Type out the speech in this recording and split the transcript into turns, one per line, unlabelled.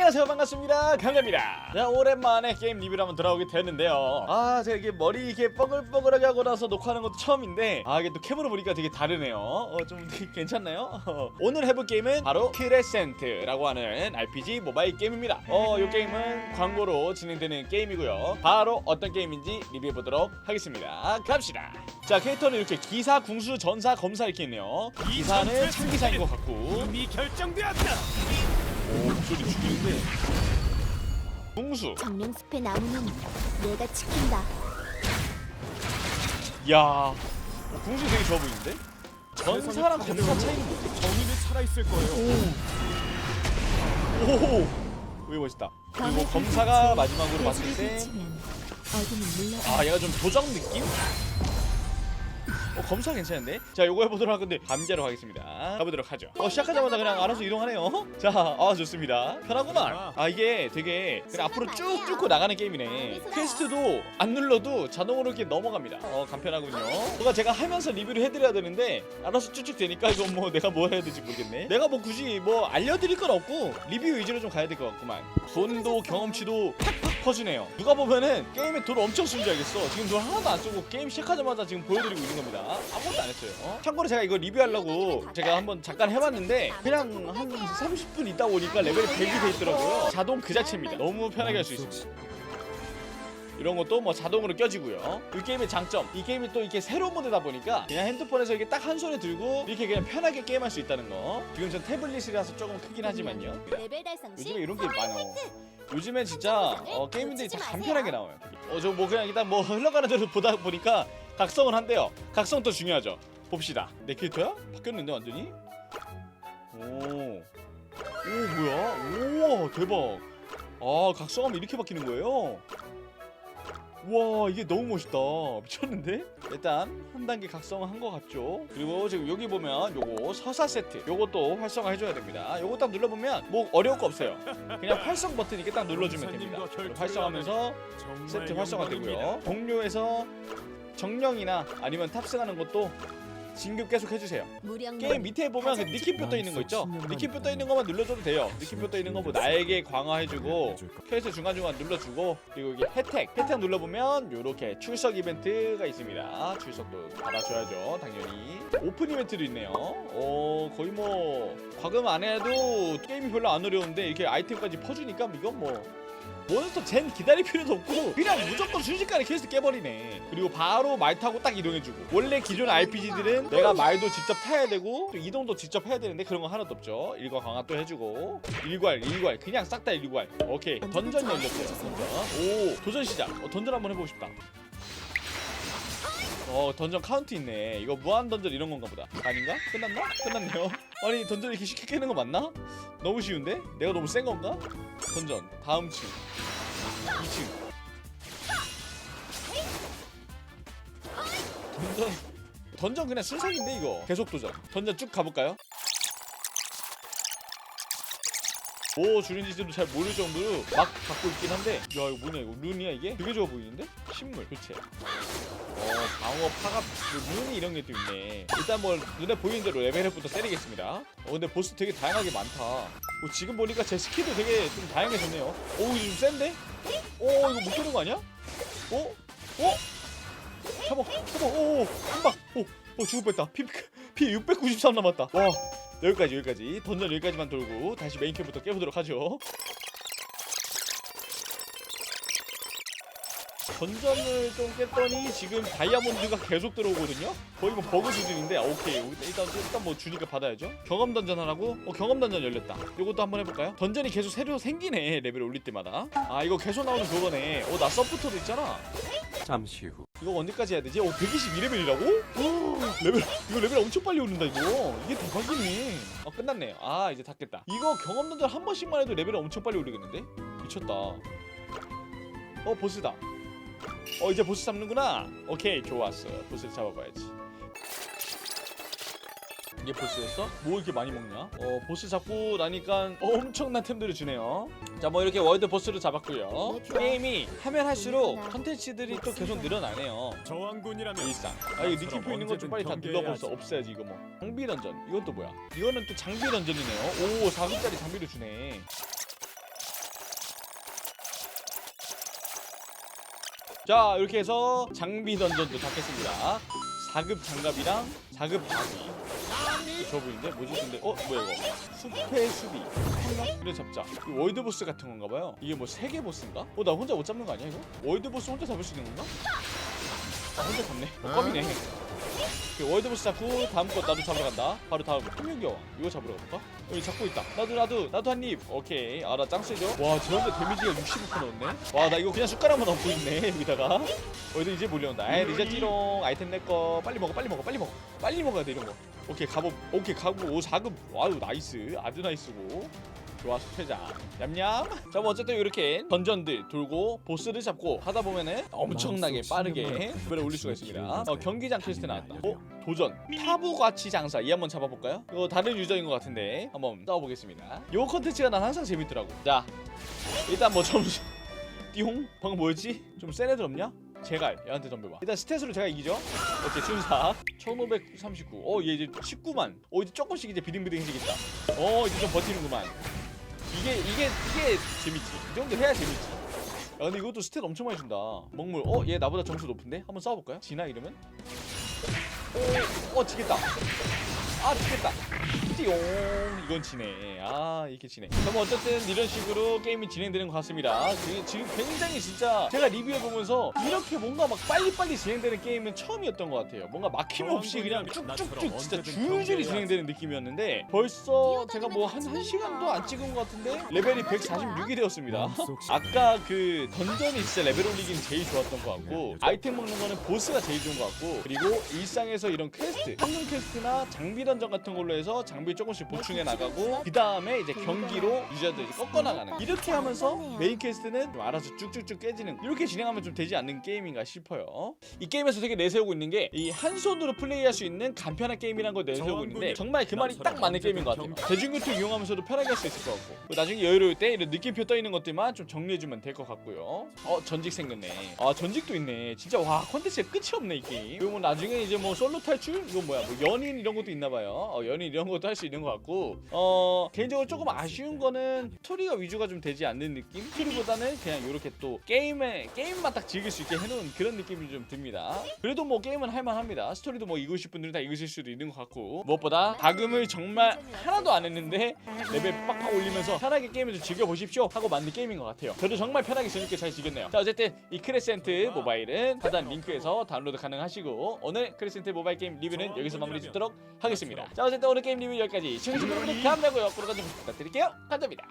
안녕하세요. 반갑습니다. 강렬입니다. 자 오랜만에 게임 리뷰를 한번 돌아오게 됐는데요. 아 제가 이게 머리 이렇게 뻐글뻐글하게 하고 나서 녹화하는 것도 처음인데 아 이게 또 캠으로 보니까 되게 다르네요. 어 좀 괜찮나요? 어, 오늘 해볼 게임은 바로 크레센트라고 하는 RPG 모바일 게임입니다. 어이 게임은 광고로 진행되는 게임이고요. 바로 어떤 게임인지 리뷰해보도록 하겠습니다. 갑시다. 자 캐릭터는 이렇게 기사, 궁수, 전사, 검사 이렇게 있네요. 기사는 참기사인 것 같고.
이미 결정되었다.
오 목소리 죽이는데 궁수
정령숲의 나무는 내가 지킨다.
야 어, 궁수 되게 좋아 보이는데? 전사랑 검사 차이는 뭐지?
정의는 살아있을 거예요.
오호 되게 멋있다 그리고 검사가 마지막으로 봤을
대지를
때
비치면 어둠은 물러가.
아 얘가 좀 도적 느낌? 어 검사 괜찮은데? 자 요거 해보도록 할 건데 감자로 하겠습니다. 가보도록 하죠. 어 시작하자마자 그냥 알아서 이동하네요. 자아 좋습니다. 편하구만. 아. 이게 되게 그냥 앞으로 쭉 뚫고 나가는 게임이네. 퀘스트도 안 눌러도 자동으로 이렇게 넘어갑니다. 어 간편하군요. 뭔가 제가 하면서 리뷰를 해드려야 되는데 알아서 쭉쭉 되니까 이건 뭐 내가 뭐 해야 될지 모르겠네. 내가 뭐 굳이 뭐 알려드릴 건 없고 리뷰 위주로 좀 가야 될 것 같구만. 돈도 경험치도 팍팍 퍼지네요. 누가 보면은 게임에 돈 엄청 쓴 줄 알겠어. 지금 돈 하나도 안 쓰고 게임 시작하자마자 지금 보여드리고 있는 겁니다 아무것도 안 했어요 어? 참고로 제가 이거 리뷰하려고 제가 한번 잠깐 해봤는데 그냥 한 30분 있다 보니까 레벨이 100이 돼 있더라고요 자동 그 자체입니다 너무 편하게 할 수 있습니다 이런 것도 뭐 자동으로 껴지고요. 이 게임의 장점, 이 게임이 또 이렇게 새로운 모드다 보니까 그냥 핸드폰에서 이렇게 딱 한 손에 들고 이렇게 그냥 편하게 게임할 수 있다는 거. 지금 전 태블릿이라서 조금 크긴 하지만요. 요즘에 이런 게 많어. 요즘엔 진짜 어, 게임들이 다 간편하게 나와요. 어 저 뭐 그냥 일단 뭐 흘러가는 대로 보다 보니까 각성은 한대요. 각성도 중요하죠. 봅시다. 내 캐릭터야? 바뀌었는데 완전히? 오, 오 뭐야? 오 대박. 아 각성하면 이렇게 바뀌는 거예요? 와 이게 너무 멋있다 미쳤는데 일단 한 단계 각성을 한것 같죠 그리고 지금 여기 보면 요거 서사 세트 요것도 활성화 해줘야 됩니다 요거 딱 눌러보면 뭐 어려울 거 없어요 그냥 활성 버튼 이렇게 딱 눌러주면 됩니다 활성하면서 세트 활성화 되고요
영광입니다.
동료에서 정령이나 아니면 탑승하는 것도 진급 계속 해주세요 게임 밑에 보면 그 느낌표 떠 있는 거 있죠? 느낌표 떠 있는 것만 눌러줘도 돼요. 느낌표 떠 있는 거뭐 나에게 강화해주고 퀘스트 중간중간 눌러주고 그리고 이게 혜택 혜택 눌러보면 요렇게 출석 이벤트가 있습니다. 출석도 받아줘야죠 당연히. 오픈 이벤트도 있네요. 어 거의 뭐 과금 안 해도 게임이 별로 안 어려운데 이렇게 아이템까지 퍼주니까 이건 뭐 몬스터 젠 기다릴 필요도 없고 그냥 무조건 순식간에 퀘스트 깨버리네. 그리고 바로 말 타고 딱 이동해주고. 원래 기존 RPG들은 내가 말도 직접 타야 되고 또 이동도 직접 해야 되는데 그런 거 하나도 없죠. 일과 강화 또 해주고. 일괄 일괄. 그냥 싹 다 일괄. 오케이. 던전 열렸어요. 던전 오 도전 시작. 어, 던전 한번 해보고 싶다. 어 던전 카운트 있네. 이거 무한 던전 이런 건가 보다. 아닌가? 끝났나? 끝났네요 아니 던전 이렇게 쉽게 깨는 거 맞나? 너무 쉬운데? 내가 너무 센 건가? 던전 다음 층 2층 던전 던전 그냥 순삭인데 이거 계속 도전 던전 쭉 가볼까요? 오 주린지도 잘 모를 정도로 막 갖고 있긴 한데 야 이거 뭐냐 이거 룬이야 이게? 되게 좋아 보이는데? 식물 교체 어 방어 파갑 뭐 룬이 이런 게 또 있네 일단 뭐 눈에 보이는 대로 레벨업부터 때리겠습니다 어 근데 보스 되게 다양하게 많다 어, 지금 보니까 제 스킬도 되게 좀 다양해졌네요 오 이거 좀 센데? 오 이거 못 깨는 거 아니야? 어? 어? 잡아 잡아 오한방 오, 오 죽을 뻔했다 피, 피 693 남았다 와 여기까지 여기까지. 던전 여기까지만 돌고 다시 메인 캠부터 깨보도록 하죠 던전을 좀 깼더니 지금 다이아몬드가 계속 들어오거든요. 거의 뭐 버그 수준인데 아, 오케이. 일단 일단 뭐 주니까 받아야죠. 경험 던전 하라고? 어 경험 던전 열렸다. 요것도 한번 해볼까요? 던전이 계속 새로 생기네 레벨 올릴 때마다. 아 이거 계속 나오는 그거네. 어 나 서포터도 있잖아.
잠시 후.
이거 언제까지 해야 되지? 어 122레벨이라고? 레벨 이거 레벨 엄청 빨리 오른다 이거. 이게 대박이네. 아 끝났네. 아 이제 닫겠다. 이거 경험 던전 한 번씩만 해도 레벨 엄청 빨리 오르겠는데? 미쳤다. 어 보스다 어 이제 보스 잡는구나. 오케이 좋았어. 보스를 잡아봐야지. 이게 보스였어? 뭐 이렇게 많이 먹냐? 어 보스 잡고 나니까 엄청난 템들을 주네요. 자 뭐 이렇게 월드 보스를 잡았고요. 게임이 하면 할수록 컨텐츠들이 또 계속 늘어나네요.
저항군이라면
일상. 아 이거 느낌표 있는 거 좀 빨리 다 눌러버려서 없애야지 이거 뭐. 장비 던전. 이건 또 뭐야? 이건 또 장비 던전이네요. 오 4분짜리 장비를 주네 자 이렇게 해서 장비 던전도 잡겠습니다. 4급 장갑이랑 4급 바위 저 보이는데? 뭐지? 근데 어 뭐야 이거? 숲의 수비. 그래 잡자. 이거 월드 보스 같은 건가 봐요. 이게 뭐 세계 보스인가? 어 나 혼자 못 잡는 거 아니야 이거? 월드 보스 혼자 잡을 수 있는 건가? 아 혼자 잡네. 어, 껌이네. 월드 보스 잡고 다음 거 나도 잡으러 간다. 바로 다음 풍요경 이거 잡으러 가볼까? 여기 잡고 있다. 나도 나도 나도 한입 오케이. 아 나 짱 세죠? 와 저런데 데미지가 65% 넣었네? 와 나 이거 그냥 숟가락만 얹고 있네 여기다가. 월드 이제 몰려온다. 에이 리자지롱. 아이템 내거. 빨리 먹어 빨리 먹어 빨리 먹어. 빨리 먹어야 돼 이런 거. 오케이 가보 오케이 가보 오 4급 와우 나이스. 아주 나이스고 좋아 수패자 냠냠. 자 뭐 어쨌든 이렇게 던전들 돌고 보스를 잡고 하다 보면은 엄청나게 빠르게 레벨을 올릴 수가 있습니다. 어 경기장 퀘스트 나왔다. 어 도전. 타부가치 장사. 이 한번 잡아볼까요? 이거 다른 유저인 것 같은데 한번 싸워보겠습니다. 요 컨텐츠가 난 항상 재밌더라고. 자 일단 뭐 점수 띠용? 방금 뭐였지? 좀 센 애들 없냐? 제갈 얘한테 덤벼봐. 일단 스탯으로 제가 이기죠. 오케이 순사. 1539 어얘 이제 19만. 어 이제 조금씩 이제 비등비등해지겠다. 어 이제 좀 버티는구만 이게 이게 이게 재밌지. 이 정도 해야 재밌지. 야 근데 이것도 스탯 엄청 많이 준다. 먹물. 어 얘 나보다 점수 높은데? 한번 싸워볼까요? 지나 이러면? 오 어 지겠다. 아 지겠다 띠용. 이건 지네. 아 이렇게 지네. 그럼 어쨌든 이런 식으로 게임이 진행되는 것 같습니다. 그, 지금 굉장히 진짜 제가 리뷰해보면서 이렇게 뭔가 막 빨리빨리 진행되는 게임은 처음이었던 것 같아요. 뭔가 막힘 없이 그냥 쭉쭉쭉 진짜 줄줄이 진행되는 느낌이었는데 벌써 제가 뭐 한 1시간도 안 찍은 것 같은데 레벨이 146이 되었습니다. 아까 그 던전이 진짜 레벨 올리기는 제일 좋았던 것 같고 아이템 먹는 거는 보스가 제일 좋은 것 같고 그리고 일상에서 이런 퀘스트 황금 퀘스트나 장비 던전 같은 걸로 해서 장비 조금씩 보충해 나가고 그 다음에 이제 경기로 유저들 꺾어 나가는 이렇게 하면서 메인 퀘스트는 좀 알아서 쭉쭉쭉 깨지는 이렇게 진행하면 좀 되지 않는 게임인가 싶어요. 이 게임에서 되게 내세우고 있는 게 이 한 손으로 플레이할 수 있는 간편한 게임이라는 걸 내세우고 있는데 정말 그 말이 딱 맞는 게임인 것 같아요. 대중교통 이용하면서도 편하게 할 수 있을 것 같고 그리고 나중에 여유로울 때 이런 느낌표 떠 있는 것들만 좀 정리해주면 될 것 같고요. 어 전직 생겼네. 아 전직도 있네. 진짜 와 컨텐츠가 끝이 없네 이 게임. 그리고 뭐 나중에 이제 뭐 솔로 탈출? 이건 뭐야? 뭐 연인 이런 것도 있나 봐요. 어, 연인 이런 것도 할수 있는 것 같고 어 개인적으로 조금 아쉬운 거는 스토리가 위주가 좀 되지 않는 느낌? 스토리보다는 그냥 이렇게 또 게임에 게임만 딱 즐길 수 있게 해놓은 그런 느낌이 좀 듭니다. 그래도 뭐 게임은 할만합니다. 스토리도 뭐 읽으실 분들은 다 읽으실 수도 있는 것 같고 무엇보다 다금을 정말 하나도 안 했는데 레벨 빡빡 올리면서 편하게 게임을 좀 즐겨보십시오 하고 만든 게임인 것 같아요. 저도 정말 편하게 재밌게 잘 즐겼네요. 자 어쨌든 이 크레센트 모바일은 하단 링크에서 다운로드 가능하시고 오늘 크레센트 모바일 게임 리뷰는 여기서 마무리 짓도록 하겠습니다. 자 어쨌든 오늘 게임 리뷰 여기 까지. 시청해주신 여러분 감사하고요 구독과 좀 부탁드릴게요. 감사합니다